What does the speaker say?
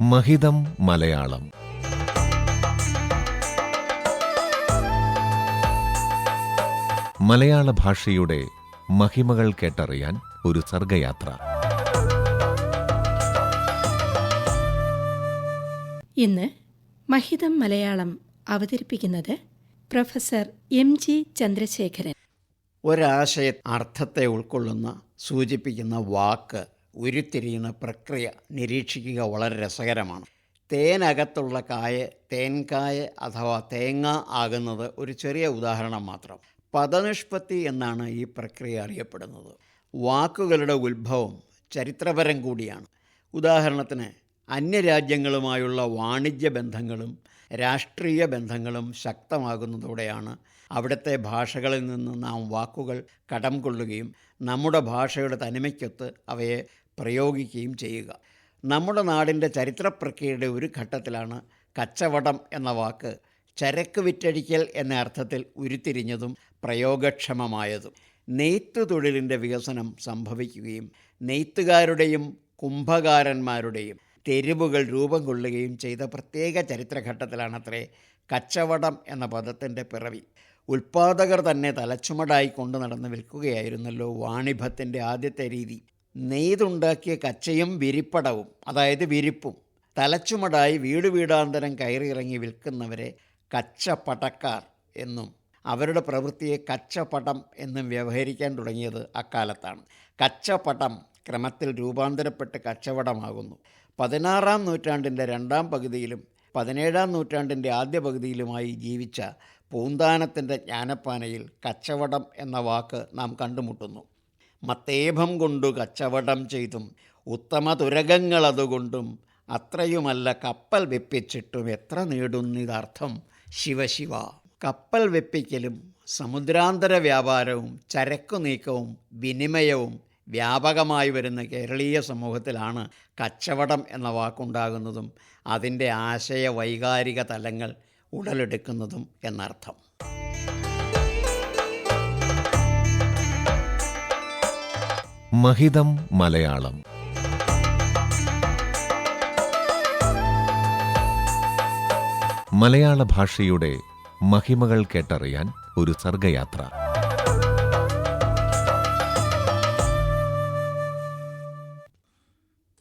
മഹിതം മലയാളം. മലയാള ഭാഷയുടെ മഹിമകൾ കേട്ടറിയാൻ ഒരു സർഗയാത്ര. ഇന്ന് മഹിതം മലയാളം അവതരിപ്പിക്കുന്നത് പ്രൊഫസർ എം ജി ചന്ദ്രശേഖരൻ. ഒരാശയ അർത്ഥത്തെ ഉൾക്കൊള്ളുന്ന സൂചിപ്പിക്കുന്ന വാക്ക് ഉരുത്തിരിയുന്ന പ്രക്രിയ നിരീക്ഷിക്കുക വളരെ രസകരമാണ്. തേനകത്തുള്ള കായ തേൻകായ അഥവാ തേങ്ങ ആകുന്നത് ഒരു ചെറിയ ഉദാഹരണം മാത്രം. പദനിഷ്പത്തി എന്നാണ് ഈ പ്രക്രിയ അറിയപ്പെടുന്നത്. വാക്കുകളുടെ ഉത്ഭവം ചരിത്രപരം കൂടിയാണ്. ഉദാഹരണത്തിന് അന്യരാജ്യങ്ങളുമായുള്ള വാണിജ്യ ബന്ധങ്ങളും രാഷ്ട്രീയ ബന്ധങ്ങളും ശക്തമാകുന്നതോടെയാണ് അവിടുത്തെ ഭാഷകളിൽ നിന്ന് നാം വാക്കുകൾ കടം കൊള്ളുകയും നമ്മുടെ ഭാഷയുടെ തനിമയ്ക്കൊത്ത് അവയെ പ്രയോഗിക്കുകയും ചെയ്യുക. നമ്മുടെ നാടിന്റെ ചരിത്രപ്രക്രിയയുടെ ഒരു ഘട്ടത്തിലാണ് കച്ചവടം എന്ന വാക്ക് ചരക്ക് വിറ്റഴിക്കൽ എന്ന അർത്ഥത്തിൽ ഉരുത്തിരിഞ്ഞതും പ്രയോഗക്ഷമമായതും. നെയ്ത്ത് തൊഴിലിന്റെ വികസനം സംഭവിക്കുകയും നെയ്ത്തുകാരുടെയും കുംഭകാരന്മാരുടെയും തെരുവുകൾ രൂപം കൊള്ളുകയും ചെയ്ത പ്രത്യേക ചരിത്രഘട്ടത്തിലാണത്രേ കച്ചവടം എന്ന പദത്തിന്റെ പിറവി. ഉൽപ്പാദകർ തന്നെ തലച്ചുമടായി കൊണ്ടു നടന്ന് വിൽക്കുകയായിരുന്നല്ലോ വാണിഭത്തിന്റെ ആദ്യത്തെ രീതി. നെയ്തുണ്ടാക്കിയ കച്ചയും വിരിപ്പടവും അതായത് വിരിപ്പും തലച്ചുമടായി വീട് വീടാന്തരം കയറിയിറങ്ങി വിൽക്കുന്നവരെ കച്ചപ്പടക്കാർ എന്നും അവരുടെ പ്രവൃത്തിയെ കച്ചപടം എന്നും വ്യവഹരിക്കാൻ തുടങ്ങിയത് അക്കാലത്താണ്. കച്ചപടം ക്രമത്തിൽ രൂപാന്തരപ്പെട്ട് കച്ചവടമാകുന്നു. പതിനാറാം നൂറ്റാണ്ടിന്റെ രണ്ടാം പകുതിയിലും പതിനേഴാം നൂറ്റാണ്ടിന്റെ ആദ്യ പകുതിയിലുമായി ജീവിച്ച പൂന്താനത്തിന്റെ ജ്ഞാനപ്പാനയിൽ കച്ചവടം എന്ന വാക്ക് നാം കണ്ടുമുട്ടുന്നു. മത്തേഭം കൊണ്ടു കച്ചവടം ചെയ്തും ഉത്തമ തുരകങ്ങളതുകൊണ്ടും അത്രയുമല്ല കപ്പൽ വെപ്പിച്ചിട്ടും എത്ര നേടുന്നിതർത്ഥം ശിവശിവ കപ്പൽ വെപ്പിക്കലും സമുദ്രാന്തര വ്യാപാരവും ചരക്കു നീക്കവും വിനിമയവും വ്യാപകമായി വരുന്ന കേരളീയ സമൂഹത്തിലാണ് കച്ചവടം എന്ന വാക്കുണ്ടാകുന്നതും അതിന്റെ ആശയ വൈകാരിക തലങ്ങൾ ഉടലെടുക്കുന്നതും എന്നർത്ഥം. മഹിതം മലയാളം. മലയാള ഭാഷയുടെ മഹിമകൾ കേട്ടറിയാൻ ഒരു സർഗയാത്ര.